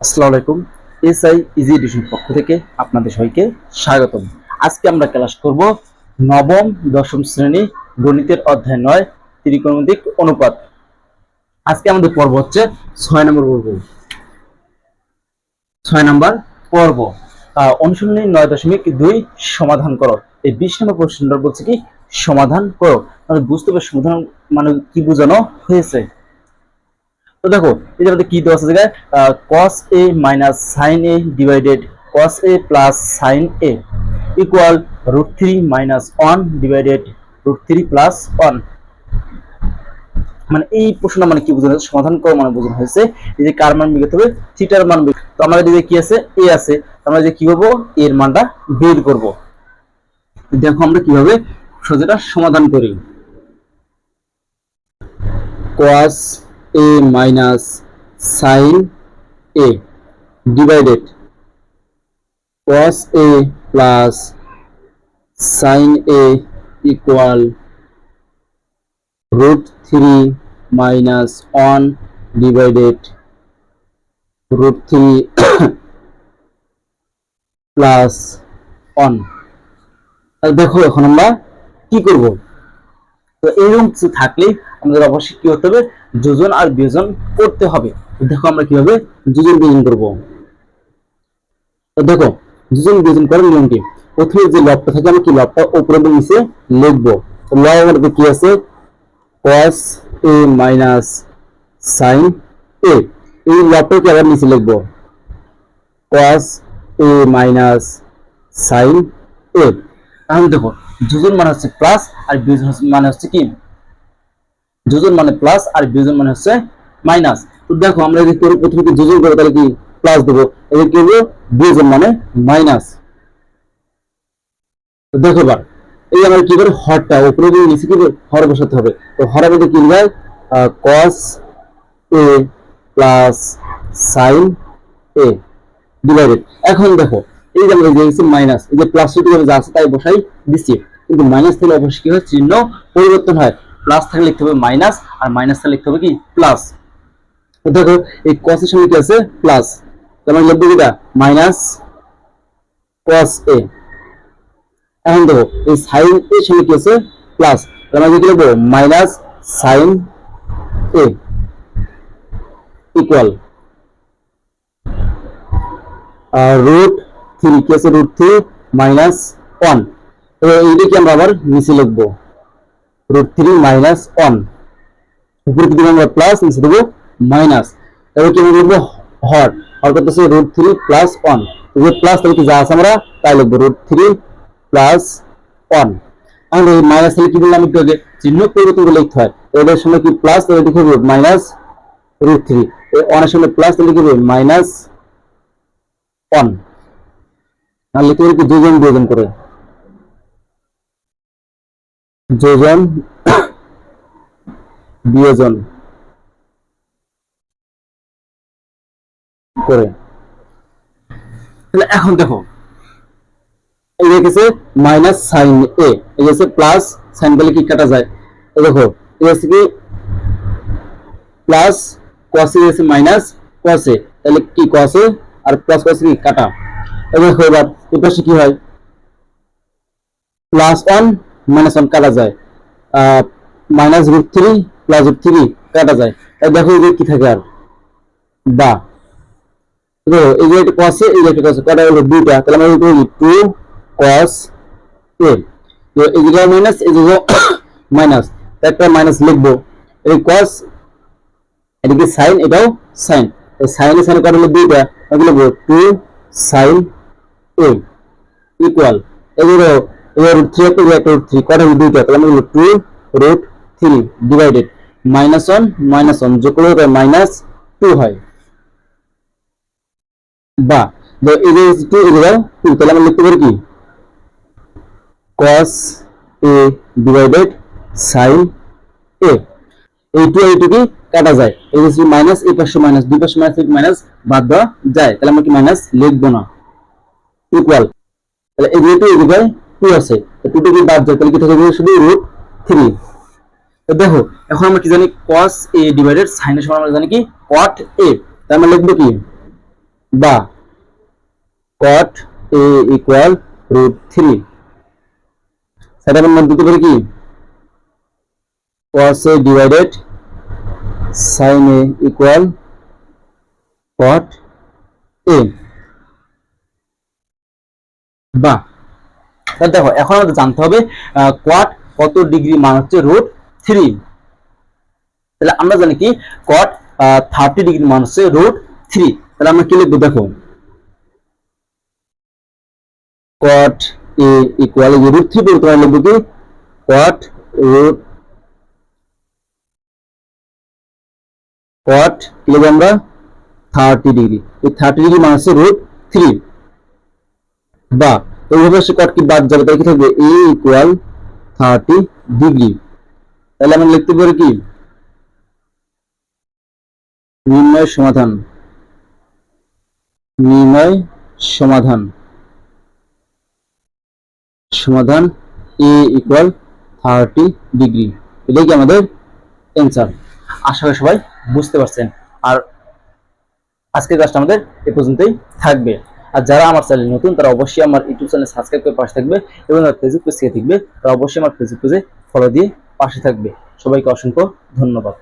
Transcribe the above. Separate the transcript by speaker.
Speaker 1: আসসালামু আলাইকুম। SI easy education পক্ষ থেকে আপনাদের সবাইকে স্বাগতম। আজকে আমরা ক্লাস করব নবম, দশম শ্রেণি গণিতের অধ্যায় নয়, ত্রিকোণমিতিক অনুপাত। আজকে আমাদের পর্ব হচ্ছে ছয় নম্বর পর্ব। ছয় নম্বর পর্ব। অনুশীলনী নয় দশমিক দুই সমাধান করো। এই বিশ নম্বর প্রশ্নটা বলছে কি? সমাধান করো। বুঝতে হবে সমাধান মানে কি বোঝানো হয়েছে? তো দেখো, এই যে কি দেওয়া আছে cos a minus sin a divided cos a plus sin a equal root three minus one divided root three plus one মানে এই প্রশ্নটা মানে কি বোঝানো হয়েছে? সমাধান করা মানে বোঝানো হয়েছে এই যে কার মান করতে হবে? থিটার মান তো আমাদের দিকে কি আছে? A আছে। আমরা যে কি করব এর মানটা বের করব। দেখো আমরা কীভাবে সোজাটা সমাধান করি। cos a minus sin a divided cos a plus sin a equal root 3 minus 1 divided root 3 plus 1 আর দেখো এখন আমরা কি করব তো এরকম কিছু থাকলে আমাদের অবশ্যই কি করতে হবে যোজন আর বিয়োজন করতে হবে। দেখো আমরা কীভাবে যোজন বিয়োজন করব। দেখো যোজন বিয়োজন করার নিয়ম কি প্রথমে যে লবটা থাকে আমি কি লবটা উপরে এবং নিচে লিখব। লব আমাদের কি আছে? cos a minus sin a এই লবটাকে আবার নিচে লিখব? cos a minus sin a তাহলে দেখো যোজন মানে হচ্ছে প্লাস আর বিয়োজন মানে হচ্ছে কি? যোজন মানে প্লাস আর বিয়োজন মানে হচ্ছে মাইনাস তো দেখো আমরা যদি করি প্রথমে যোজন করব তাহলে কি প্লাস দেবো? এদের কি হবে বিয়োজন মানে মাইনাস দেখো এবার, এই আমরা কি করে হরটা উপরে এবং নিচে কি হর বসাতে হবে। তো হরের মধ্যে কি লিখায়? cos a plus sin a divided এখন দেখো, এই যে আমরা যে মাইনাস এই যে প্লাস যা আছে তাই বসাই, দিচ্ছি। কিন্তু মাইনাস থেকে অবশ্যই কি হয়? চিহ্ন পরিবর্তন হয়। প্লাস থাকলে লিখতে হবে মাইনাস, আর মাইনাস থাকলে লিখতে হবে কি? প্লাস। দেখো, এই এর সঙ্গে কি আছে? প্লাস। তাহলে লিখব কিটা? মাইনাস cos a এখন দেখো, এই sin এর সঙ্গে কি আছে? প্লাস। তাহলে কি লিখব minus sin a equal root three কি আছে? রুট থ্রি মাইনাস ওয়ান এইটাকে আমরা আবার নিচে লিখব? রুট থ্রি মাইনাস ওয়ান উপরে কি দেবো আমরা প্লাস নিচে দেবো মাইনাস এবার কি আমরা লিখব হর? হর করতেছে root three plus one plus তাহলে যা আছে আমরা, তাই লিখব রুট থ্রি প্লাস ওয়ান আমরা এই মাইনাস তাহলে কি বললাম একটু আগে? চিহ্ন পরিবর্তন করে লিখতে হয়। এদের সময় কি প্লাস তাহলে লিখে মাইনাস রুট থ্রি ওয়ানের প্লাস তাহলে কি মাইনাস ওয়ান আর লিখতে কি যোজন বিয়োজন করে? যোজন বিয়োজন করে। তাহলে এখন দেখো, এই দেখেছে মাইনাস সাইন এ এই হচ্ছে প্লাস সাইন বলে কি কাটা যায়? দেখো, এই হচ্ছে কি? প্লাস কসে গেছে মাইনাস কসে তাহলে কি কসে আর প্লাস কসে কি? কাটা। এবার দেখো এবার, এই পাশে কি হয়? প্লাস ওয়ান মাইনাস ওয়ান কাটা যায়। Minus root three plus root three কাটা যায়। এই দেখো এই কি থাকে আর? বা। এই যে একটা কসে এই যে একটা কসে কটা হলো দুইটা? তাহলে আমরা লিখব টু কস এ এই যে মাইনাস এই মাইনাস একটা মাইনাস লিখব। এই কস এদিকে সাইন এটাও সাইন সাইনে সাইনে কত হলো দুইটা? এগুলো লিখব টু সাইন এ ইকুয়াল এগুলো এবার two minus one minus one two two two লিখতে পারি কি? a ডিভাইডেড sin a এই টু এই টু কি? কাটা যায়। মাইনাস এই পাশে মাইনাস দুই পাশে মাইনাস মাইনাস বাদ দেওয়া যায়। তাহলে আমরা কি মাইনাস লিখব না? ইকুয়াল তাহলে এই জায়গায় টু আছে? টু টু বাদ যায় তাহলে কি থাকে শুধু রুট থ্রি দেখো, এখন আমরা কি জানি cos a ডিভাইডেড এর সমান আমরা জানি কি? cot a তাই আমরা লিখব কি? বা cot a equal root three সেটা আমরা দিতে পারি কি? cos a divided sin a equal cot a বা তাহলে দেখো, এখন আমাদের জানতে হবে কোয়াট কত ডিগ্রি মান হচ্ছে রুট থ্রি তাহলে আমরা জানি কি কট থার্টি ডিগ্রি মান হচ্ছে রুট থ্রি তাহলে আমরা কি লিখব? দেখো cot a equal root three পরিবর্তন করে লিখব কি? কট রুট কট কি লিখব আমরা? থার্টি ডিগ্রি এই থার্টি ডিগ্রি মান হচ্ছে রুট থ্রি বা এইভাবে সে কট কি বাদ যাবে তাই কি থাকবে? এ ইকুয়াল থার্টি ডিগ্রি তাহলে আমরা লিখতে পারি কি? নির্ণয় সমাধান। নির্ণয় সমাধান। সমাধান এ ইকুয়াল থার্টি ডিগ্রি এটাই কি আমাদের অ্যান্সার আশা করি সবাই বুঝতে পারছেন। আর আজকের ক্লাসটা আমাদের এ পর্যন্তই থাকবে। আর যারা আমার চ্যানেল নতুন, তারা অবশ্যই আমার ইউটিউব চ্যানেল সাবস্ক্রাইব করে পাশে থাকবে এবং ফেসবুক পেজ থেকে দেখবে। তারা অবশ্যই আমার ফেসবুক পেজে ফলো দিয়ে পাশে থাকবে। সবাইকে অসংখ্য ধন্যবাদ।